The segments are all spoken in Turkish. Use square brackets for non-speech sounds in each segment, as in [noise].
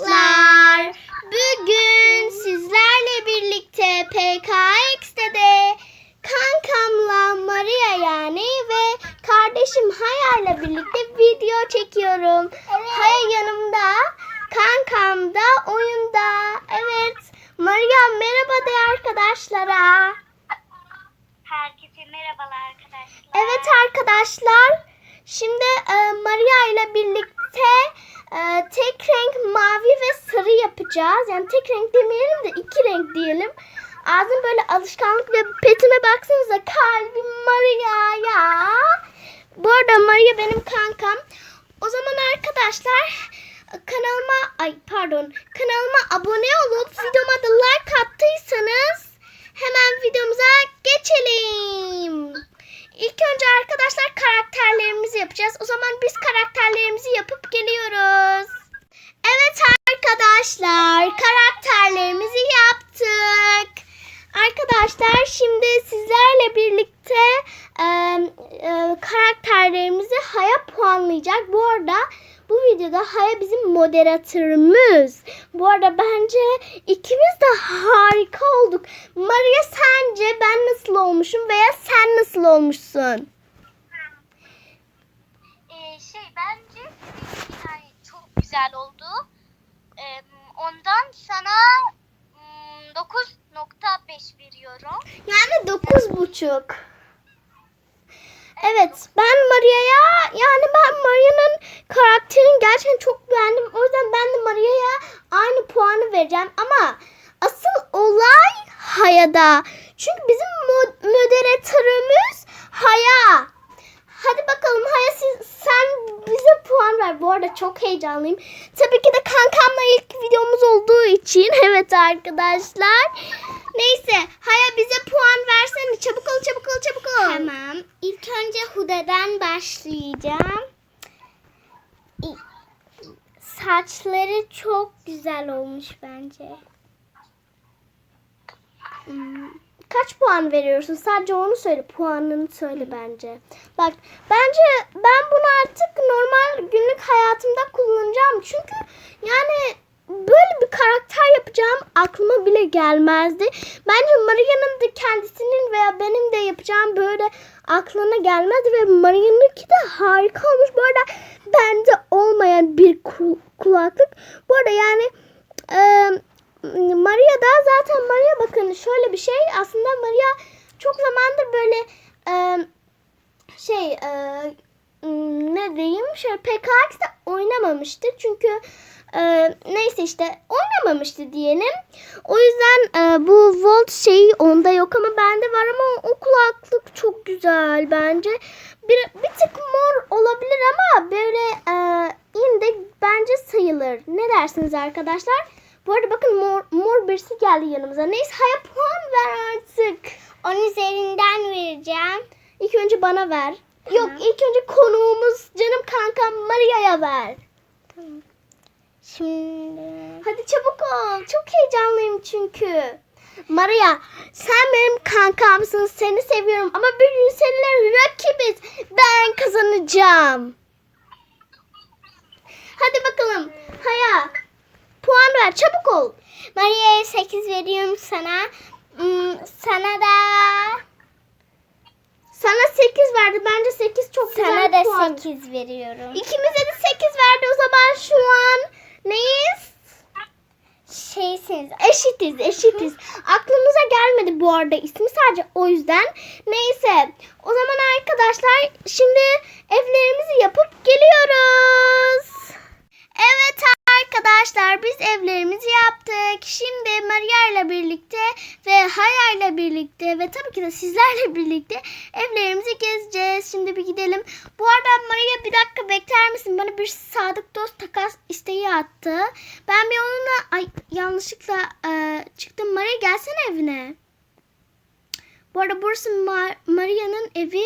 arkadaşlar. Bugün sizlerle birlikte PKX'de de kankamla Maria yani ve kardeşim Haya'yla birlikte video çekiyorum. Haya yanımda, kankam da oyunda. Evet, Maria merhaba de arkadaşlara. Herkese merhabalar arkadaşlar. Evet arkadaşlar. Şimdi e, Maria ile birlikte e, tek renk mavi ve sarı yapacağız. Yani tek renk demeyelim de iki renk diyelim. Ağzım böyle alışkanlık ve petime baksanıza kalbim Maria ya. Bu arada Maria benim kankam. O zaman arkadaşlar kanalıma ay pardon kanalıma abone olup videoma da like attıysanız hemen videomuza geçelim. İlk önce arkadaşlar karakterlerimizi yapacağız. O zaman biz karakterlerimizi yapıp geliyoruz. Evet arkadaşlar karakterlerimizi yaptık. Arkadaşlar şimdi sizlerle birlikte e, e, karakterlerimizi Haya puanlayacak. Bu arada bu videoda Haya bizim moderatörümüz. Bu arada bence ikimiz de harika olduk. Maria sence ben nasıl olmuşum veya sen nasıl olmuşsun? Ee, şey bence yani çok güzel oldu. Ee, ondan sana mm, 9.5 veriyorum. Yani dokuz buçuk. Evet ben Maria'ya yani ben Maria'nın karakterini gerçekten çok beğendim. O yüzden ben de Maria'ya aynı puanı vereceğim. Ama asıl olay Haya'da. Çünkü bizim mo- moderatörümüz Haya. Hadi bakalım Haya sen bize puan ver. Bu arada çok heyecanlıyım. Tabii ki de kankamla ilk videomuz olduğu için. [laughs] Evet arkadaşlar. Neyse Haya bize puan versene. Çabuk ol çabuk ol çabuk ol. Tamam. İlk önce Hude'den başlayacağım. Saçları çok güzel olmuş bence. Hmm, Kaç puan veriyorsun? Sadece onu söyle. Puanını söyle bence. Bak bence ben bunu artık normal günlük hayatımda kullanacağım. Çünkü yani böyle bir karakter yapacağım aklıma bile gelmezdi. Bence Maria'nın da kendisinin veya benim de yapacağım böyle aklına gelmezdi ve Maria'nınki de harika olmuş. Bu arada bende olmayan bir kul- kulaklık. Bu arada yani eee Maria da zaten Maria bakın şöyle bir şey aslında Maria çok zamandır böyle e, şey e, ne diyeyim şöyle PKX'de oynamamıştı çünkü e, neyse işte oynamamıştı diyelim. O yüzden e, bu Volt şeyi onda yok ama bende var ama o kulaklık çok güzel bence. Bir, bir tık mor olabilir ama böyle e, yine de bence sayılır. Ne dersiniz arkadaşlar? Bu arada bakın mor, mor birisi geldi yanımıza. Neyse Haya puan ver artık. Onun üzerinden vereceğim. İlk önce bana ver. Yok ilk önce konuğumuz canım kankam Maria'ya ver. Şimdi Hadi çabuk ol. Çok heyecanlıyım çünkü. Maria sen benim kankamsın. Seni seviyorum ama bir gün seninle rakibiz. Ben kazanacağım. Hadi bakalım. Haya. Puan ver. Çabuk ol. Maria'ya 8 veriyorum sana. Hmm, sana da sana 8 verdi. Bence 8 çok güzel sana da puan. 8 veriyorum. İkimize de 8 verdi o zaman şu an neyiz? Şeysiniz. Eşitiz, eşitiz. [laughs] Aklımıza gelmedi bu arada ismi sadece o yüzden. Neyse. O zaman arkadaşlar şimdi evlerimizi yapıp geliyoruz. Evet arkadaşlar biz evlerimizi yaptık. Şimdi Maria ile birlikte ve Haya ile birlikte ve tabii ki de sizlerle [laughs] birlikte evlerimizi gezeceğiz. Şimdi bir gidelim. Bu arada Maria bir dakika bekler misin? Bana bir sadık dost takas isteği attı. Ben bir onunla ay yanlışlıkla e, çıktım. Maria gelsene evine. Bu arada burası Ma- Maria'nın evi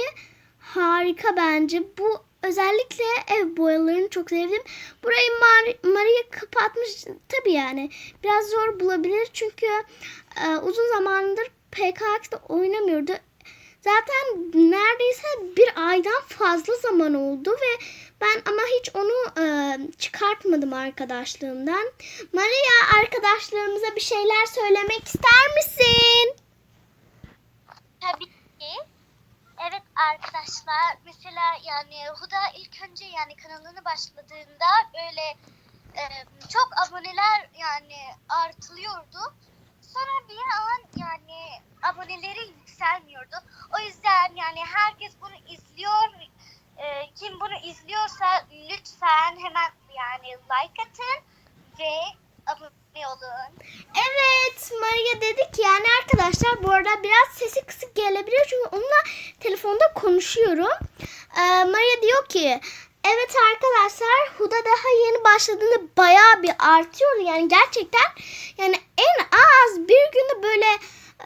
harika bence. Bu özellikle ev boyalarını çok sevdim. Burayı Mar- Maria kapatmış tabii yani. Biraz zor bulabilir çünkü e, uzun zamandır PKX'de oynamıyordu. Zaten neredeyse bir aydan fazla zaman oldu ve ben ama hiç onu e, çıkartmadım arkadaşlığımdan. Maria arkadaşlarımıza bir şeyler söylemek ister misin? Tabii. Evet arkadaşlar mesela yani Huda ilk önce yani kanalını başladığında böyle e, çok aboneler yani artılıyordu. Sonra bir an yani aboneleri yükselmiyordu. O yüzden yani herkes bunu izliyor. E, kim bunu izliyorsa lütfen hemen yani like atın ve abone olun. Evet Maria dedi ki yani arkadaşlar bu arada biraz sesi kısık gelebilir çünkü onunla telefonda konuşuyorum. Ee, Maria diyor ki evet arkadaşlar Huda daha yeni başladığında bayağı bir artıyor yani gerçekten yani en az bir günde böyle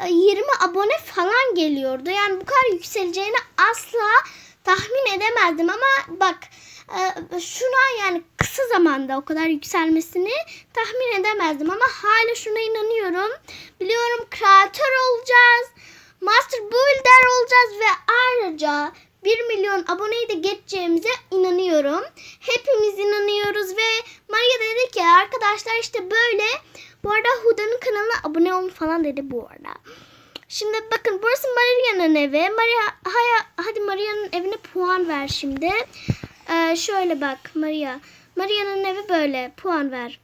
e, 20 abone falan geliyordu. Yani bu kadar yükseleceğini asla tahmin edemezdim ama bak e, şuna yani kısa zamanda o kadar yükselmesini tahmin edemezdim ama hala şuna inanıyorum. Biliyorum kreatör olacağız. Master Builder olacağız ve ayrıca 1 milyon aboneyi de geçeceğimize inanıyorum. Hepimiz inanıyoruz ve Maria dedi ki arkadaşlar işte böyle. Bu arada Huda'nın kanalına abone olun falan dedi bu arada. Şimdi bakın burası Maria'nın evi. Maria, haya, hadi Maria'nın evine puan ver şimdi. Ee, şöyle bak Maria. Maria'nın evi böyle. Puan ver.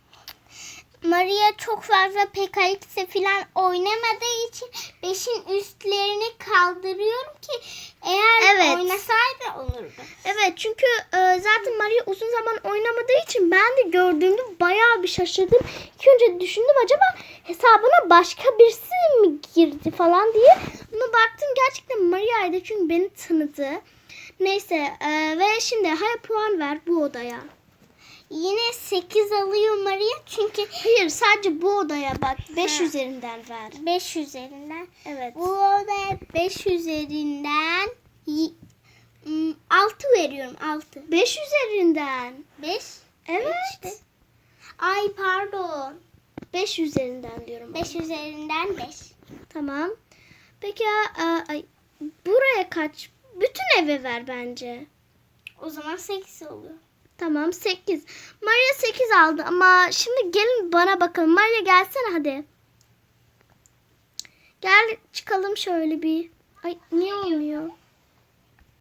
Maria çok fazla PKX'e falan oynamadığı için 5'in üstlerini kaldırıyorum ki eğer Evet. oynasaydı olurdu. Evet çünkü e, zaten Maria uzun zaman oynamadığı için ben de gördüğümde bayağı bir şaşırdım. İlk önce düşündüm acaba hesabına başka birisi mi girdi falan diye. Ama baktım gerçekten Maria'ydı çünkü beni tanıdı. Neyse e, ve şimdi hadi puan ver bu odaya. Yine 8 alıyor Maria çünkü Hayır sadece bu odaya bak 5 Ha. üzerinden ver. 5 üzerinden. Evet. Bu odaya 5 üzerinden 6 veriyorum 6. 5 üzerinden. 5? Evet. Ay pardon. 5 üzerinden diyorum. 5 üzerinden 5. Tamam. Peki e, ay, buraya kaç? Bütün eve ver bence. O zaman 8 oluyor. Tamam 8. Maria 8 aldı ama şimdi gelin bana bakalım. Maria gelsene hadi. Gel çıkalım şöyle bir. Ay niye olmuyor?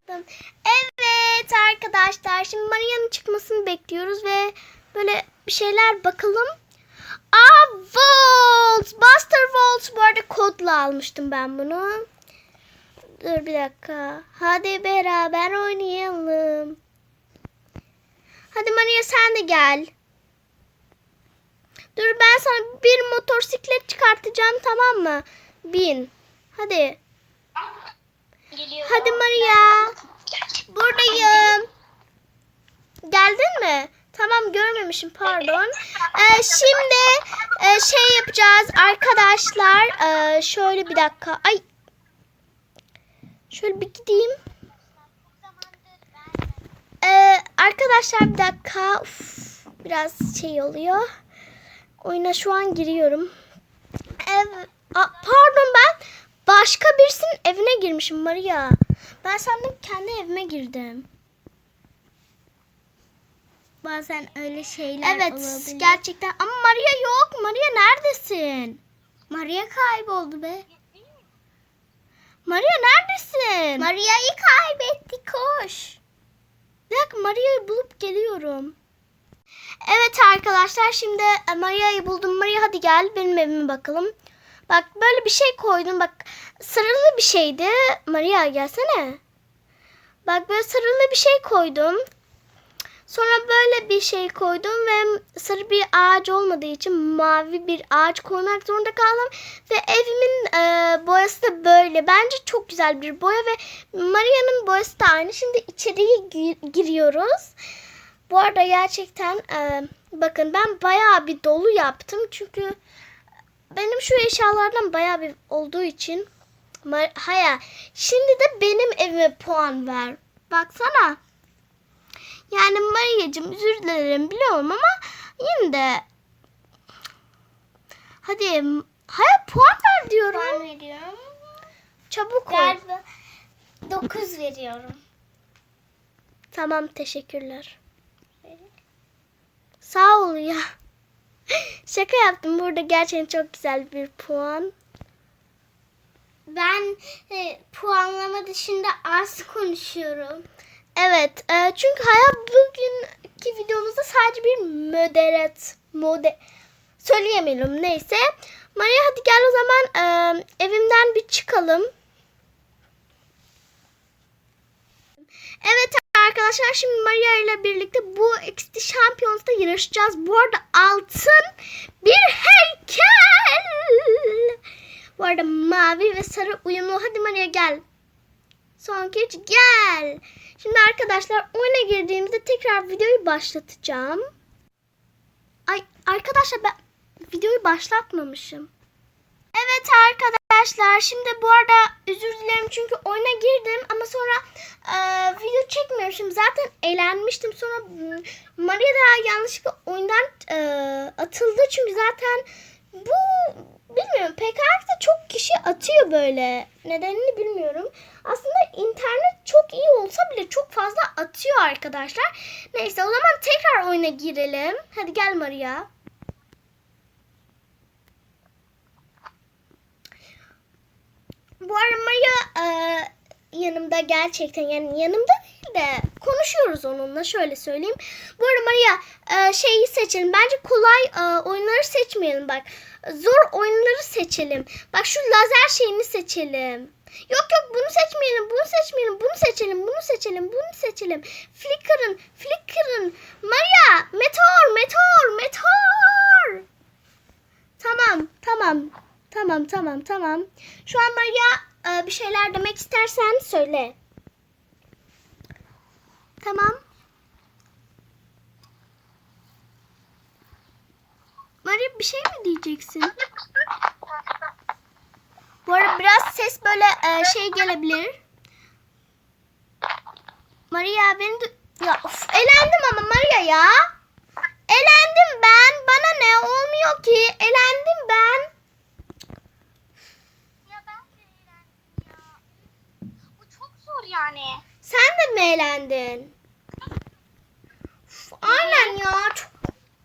Evet arkadaşlar şimdi Maria'nın çıkmasını bekliyoruz ve böyle bir şeyler bakalım. Aa Volt! Buster Volt bu arada kodla almıştım ben bunu. Dur bir dakika. Hadi beraber oynayalım. Hadi Maria sen de gel. Dur ben sana bir motosiklet çıkartacağım tamam mı? Bin. Hadi. Geliyor. Hadi Maria. Buradayım. Geldin mi? Tamam görmemişim pardon. Ee, şimdi e, şey yapacağız arkadaşlar. Ee, şöyle bir dakika. Ay. Şöyle bir gideyim. Ee, arkadaşlar bir dakika. Uf, biraz şey oluyor. Oyuna şu an giriyorum. Evet. Aa, pardon ben başka birisinin evine girmişim Maria. Ben sandım kendi evime girdim. Bazen öyle şeyler Evet olabilir. gerçekten ama Maria yok. Maria neredesin? Maria kayboldu be. Maria neredesin? Maria'yı kaybettik koş. Bir dakika Maria'yı bulup geliyorum. Evet arkadaşlar şimdi e, Maria'yı buldum. Maria hadi gel benim evime bakalım. Bak böyle bir şey koydum. Bak sarılı bir şeydi. Maria gelsene. Bak böyle sarılı bir şey koydum. Sonra böyle bir şey koydum ve sarı bir ağaç olmadığı için mavi bir ağaç koymak zorunda kaldım. Ve evimin e, boyası da böyle. Bence çok güzel bir boya ve Maria'nın boyası da aynı. Şimdi içeriye gi- giriyoruz. Bu arada gerçekten e, bakın ben bayağı bir dolu yaptım. Çünkü benim şu eşyalardan bayağı bir olduğu için. Haya şimdi de benim evime puan ver. Baksana. Yani Maria'cığım özür dilerim biliyorum ama yine de hadi Haya puan ver diyorum. Puan veriyorum. Çabuk ol. Galiba 9 veriyorum. Tamam teşekkürler. Sağ ol ya. [laughs] Şaka yaptım. Burada gerçekten çok güzel bir puan. Ben e, puanlama dışında az konuşuyorum. Evet. e, çünkü Hayat bugünkü videomuzda sadece bir moderat mode söyleyemeyelim neyse. Maria hadi gel o zaman e, evimden bir çıkalım. Evet arkadaşlar şimdi Maria ile birlikte bu XT Champions'ta yarışacağız. Bu arada altın bir heykel. Bu arada mavi ve sarı uyumlu. Hadi Maria gel. Son kez gel. Şimdi arkadaşlar oyuna girdiğimizde tekrar videoyu başlatacağım. Ay arkadaşlar ben videoyu başlatmamışım. Evet arkadaşlar şimdi bu arada özür dilerim çünkü oyuna girdim ama sonra e, video çekmiyorum. Zaten eğlenmiştim sonra m, Maria da yanlışlıkla oyundan e, atıldı çünkü zaten bu bilmiyorum PKX'de çok kişi atıyor böyle nedenini bilmiyorum. Aslında internet çok iyi olsa bile çok fazla atıyor arkadaşlar. Neyse o zaman tekrar oyuna girelim. Hadi gel Maria. Bu arada Maria e, yanımda gerçekten yani yanımda değil de konuşuyoruz onunla şöyle söyleyeyim. Bu arada Maria e, şeyi seçelim. Bence kolay e, oyunları seçmeyelim bak. Zor oyunları seçelim. Bak şu lazer şeyini seçelim. Yok yok bunu seçmeyelim, bunu seçmeyelim, bunu seçelim, bunu seçelim, bunu seçelim. Flicker'ın, Flicker'ın. Maria, meteor, meteor, meteor. Tamam, tamam. Tamam, tamam, tamam. Şu an Maria bir şeyler demek istersen söyle. Tamam. Maria bir şey mi diyeceksin? Bu arada biraz ses böyle e, şey gelebilir. Maria benim de... Ya of, elendim ama Maria ya. Elendim ben. Bana ne olmuyor ki? Elendim ben. Ya ben de eğlendim ya. Bu çok zor yani. Sen de mi eğlendin? Uf, aynen ya. Çok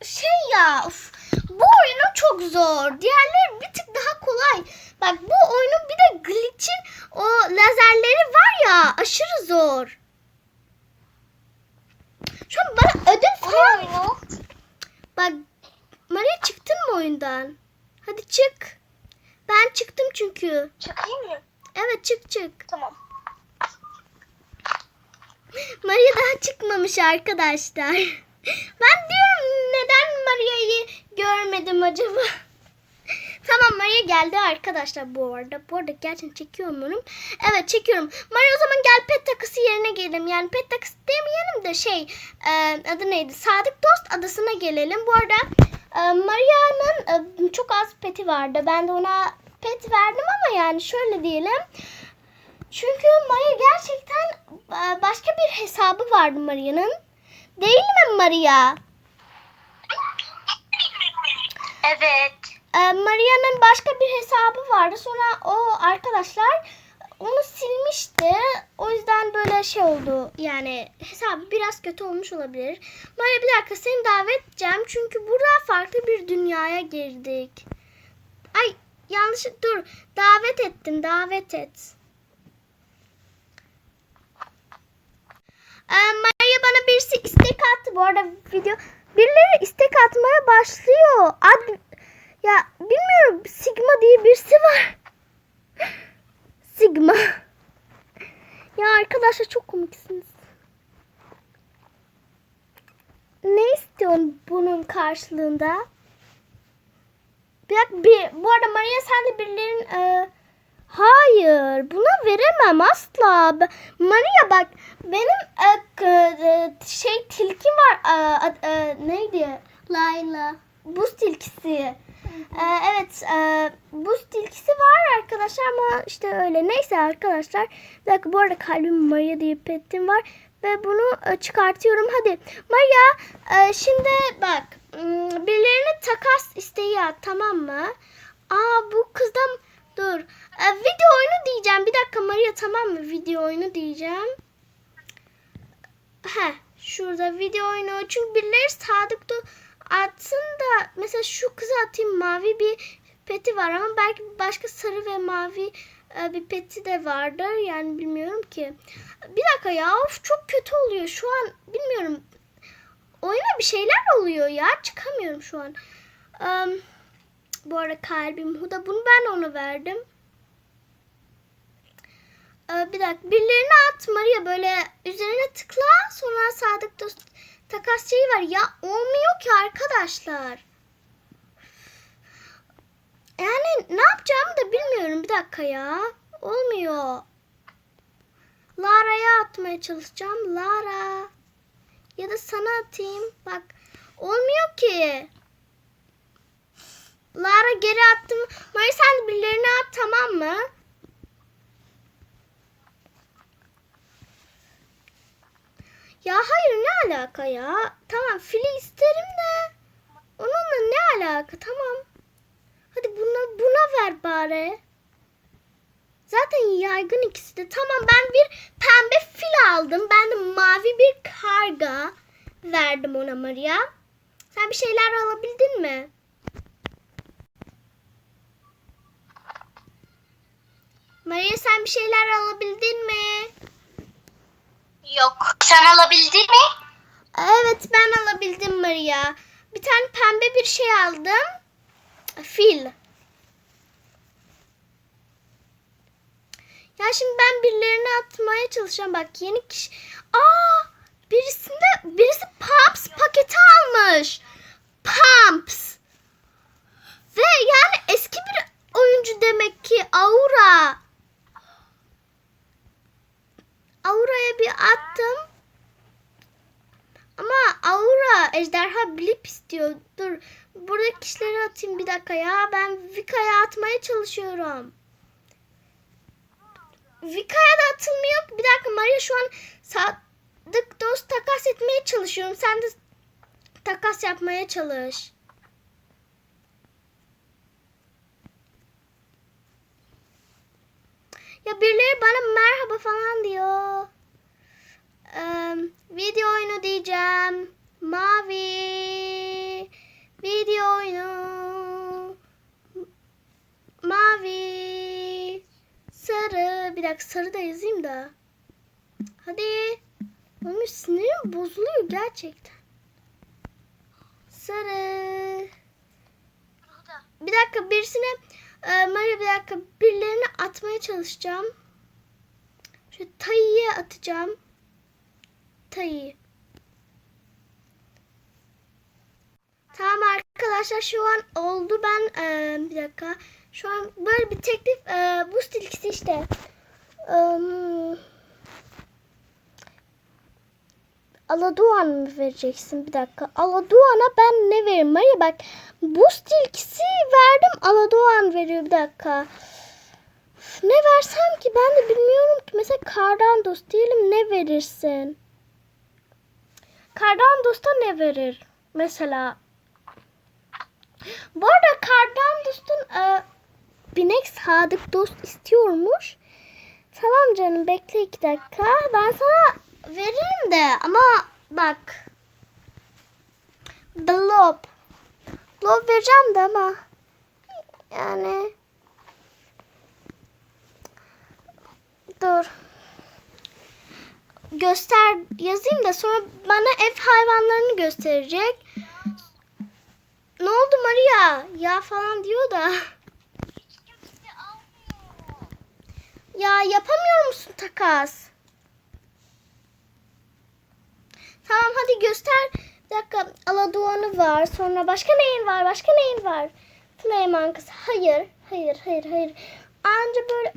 şey ya. Of, bu oyunu çok zor. Diğerleri bir tık daha kolay. Bak bu oyunun bir de glitch'in o lazerleri var ya aşırı zor. Şu an bana ödül falan... oyunu. Bak Maria çıktın mı oyundan? Hadi çık. Ben çıktım çünkü. Çıkayım mı? Evet çık çık. Tamam. Maria daha çıkmamış arkadaşlar. Ben diyorum neden Maria'yı görmedim acaba? Tamam Maria geldi arkadaşlar bu arada. Bu arada gerçekten çekiyorum bunu. Evet çekiyorum. Maria o zaman gel pet takısı yerine gelelim. Yani pet takısı demeyelim de şey e, adı neydi? Sadık Dost adasına gelelim. Bu arada e, Maria'nın e, çok az peti vardı. Ben de ona pet verdim ama yani şöyle diyelim. Çünkü Maria gerçekten e, başka bir hesabı vardı Maria'nın. Değil mi Maria? Evet. E, Maria'nın başka bir hesabı vardı. Sonra o arkadaşlar onu silmişti. O yüzden böyle şey oldu. Yani hesabı biraz kötü olmuş olabilir. Maria bir dakika seni davet edeceğim. Çünkü burada farklı bir dünyaya girdik. Ay yanlış dur. Davet ettim. Davet et. Ee, Maria bana birisi istek attı. Bu arada video birileri istek atmaya başlıyor. Ad, ya bilmiyorum Sigma diye birisi var. [laughs] Sigma. Ya arkadaşlar çok komiksiniz. Ne istiyorsun bunun karşılığında? Bir, bir bu arada Maria sen de birilerinin e, Hayır, buna veremem asla. Maria bak, benim e, e, şey tilki var. E, e, neydi? Layla. Buz tilkisi. E, evet, e, buz tilkisi var arkadaşlar ama işte öyle. Neyse arkadaşlar. Bir dakika, bu arada kalbim Maria diye pettim var. Ve bunu e, çıkartıyorum. Hadi Maria, e, şimdi bak. Birilerine takas isteği at, tamam mı? Aa bu kızdan dur. E, video oyunu diyeceğim. Bir dakika Maria tamam mı? Video oyunu diyeceğim. He, şurada video oyunu. Çünkü birileri sadık da atsın da mesela şu kıza atayım mavi bir peti var ama belki başka sarı ve mavi e, bir peti de vardır yani bilmiyorum ki. Bir dakika ya of çok kötü oluyor şu an bilmiyorum. Oyuna bir şeyler oluyor ya çıkamıyorum şu an. Am, bu arada kalbim Huda bunu ben ona verdim. Ee, bir dakika birilerini at Maria böyle üzerine tıkla sonra sadık dost takas şeyi var. Ya olmuyor ki arkadaşlar. Yani ne yapacağımı da bilmiyorum bir dakika ya. Olmuyor. Lara'ya atmaya çalışacağım. Lara. Ya da sana atayım. Bak olmuyor ki. Lara geri attım. Maria sen de birilerini at tamam mı? Ya hayır ne alaka ya? Tamam fili isterim de. Onunla ne alaka? Tamam. Hadi buna buna ver bari. Zaten yaygın ikisi de. Tamam ben bir pembe fil aldım. Ben de mavi bir karga verdim ona Maria. Sen bir şeyler alabildin mi? Maria sen bir şeyler alabildin mi? Yok. Sen alabildin mi? Evet ben alabildim Maria. Bir tane pembe bir şey aldım. Fil. Ya şimdi ben birilerini atmaya çalışacağım. Bak yeni kişi. Aa! Birisinde birisi Pumps paketi almış. Pumps. Ve yani eski bir oyuncu demek ki Aura. Aura'ya bir attım. Ama Aura ejderha blip istiyor. Dur. Buradaki kişileri atayım bir dakika ya. Ben Vika'ya atmaya çalışıyorum. Vika'ya da atılmıyor. Bir dakika Maria şu an sadık dost takas etmeye çalışıyorum. Sen de takas yapmaya çalış. Ya birileri bana merhaba falan diyor. Eee, video oyunu diyeceğim. Mavi. Video oyunu. Mavi. Sarı. Bir dakika sarı da yazayım da. Hadi. Benim sinirim bozuluyor gerçekten. Sarı. Bir dakika birisine e, Maria bir dakika birilerini atmaya çalışacağım. Şu Tayi'ye atacağım. Tayi. Tamam arkadaşlar şu an oldu ben e, bir dakika. Şu an böyle bir teklif e, bu stilkisi işte. Eee Aladuan mı vereceksin? Bir dakika. Aladuan'a ben ne veririm? Maria bak. Buz tilkisi verdim. Aladuan veriyor. Bir dakika. Ne versem ki? Ben de bilmiyorum ki. Mesela Kardandos diyelim ne verirsin? Kardandos'ta ne verir? Mesela. Bu arada Kardandos'un e, binek sadık dost istiyormuş. Tamam canım bekle iki dakika. Ben sana veririm de ama bak. Blob. Blob vereceğim de ama yani dur. Göster yazayım da sonra bana ev hayvanlarını gösterecek. Ne oldu Maria? Ya falan diyor da. [laughs] Ya yapamıyor musun takas? Tamam hadi göster. Bir dakika Aladuan'ı var. Sonra başka neyin var? Başka neyin var? Flame kız. Hayır. Hayır. Hayır. Hayır. Anca böyle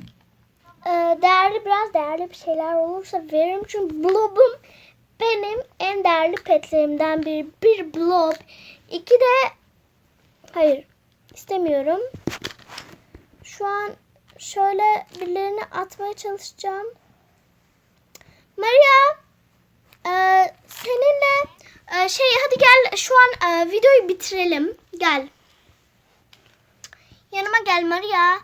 e, değerli biraz değerli bir şeyler olursa veririm. Çünkü Blob'um benim en değerli petlerimden biri. Bir Blob. İki de hayır istemiyorum. Şu an şöyle birilerini atmaya çalışacağım. Maria, e, seninle e, şey hadi gel şu an e, videoyu bitirelim. Gel. Yanıma gel Maria.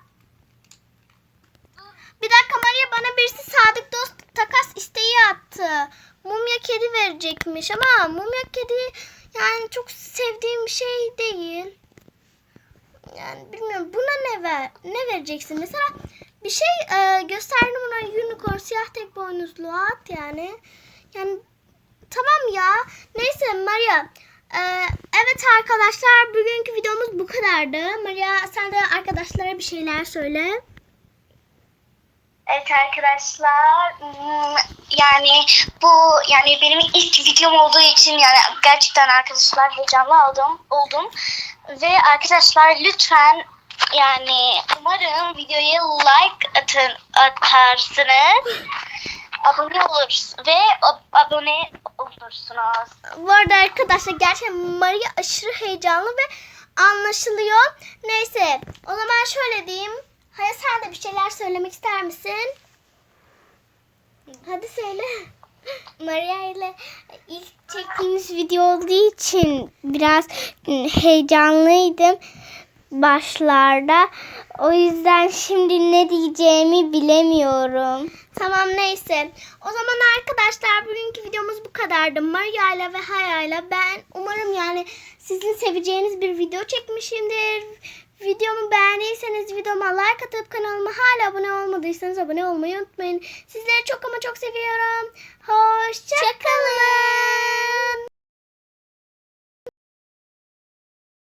Bir dakika Maria bana birisi sadık dost takas isteği attı. Mumya kedi verecekmiş ama mumya kedi Yani çok sevdiğim bir şey değil. Yani bilmiyorum buna ne ver ne vereceksin? Mesela bir şey e, gösterdim ona unicorn siyah tek boynuzlu at yani. Yani tamam ya. Neyse Maria. e, evet arkadaşlar bugünkü videomuz bu kadardı. Maria sen de arkadaşlara bir şeyler söyle. Evet arkadaşlar hmm, yani bu yani benim ilk videom olduğu için yani gerçekten arkadaşlar heyecanlı oldum oldum ve arkadaşlar lütfen yani umarım videoya like atın atarsınız abone oluruz ve ab- abone olursunuz. Bu arada arkadaşlar gerçekten Maria aşırı heyecanlı ve anlaşılıyor. Neyse o zaman şöyle diyeyim. Hayır sen de bir şeyler söylemek ister misin? Hadi söyle. Maria ile ilk çektiğimiz video olduğu için biraz heyecanlıydım başlarda. O yüzden şimdi ne diyeceğimi bilemiyorum. Tamam neyse. O zaman arkadaşlar bugünkü videomuz bu kadardı. Maria ile ve Haya ile ben umarım yani sizin seveceğiniz bir video çekmişimdir. Videomu beğendiyseniz videoma like atıp kanalıma hala abone olmadıysanız abone olmayı unutmayın. Sizleri çok ama çok seviyorum. Hoşçakalın.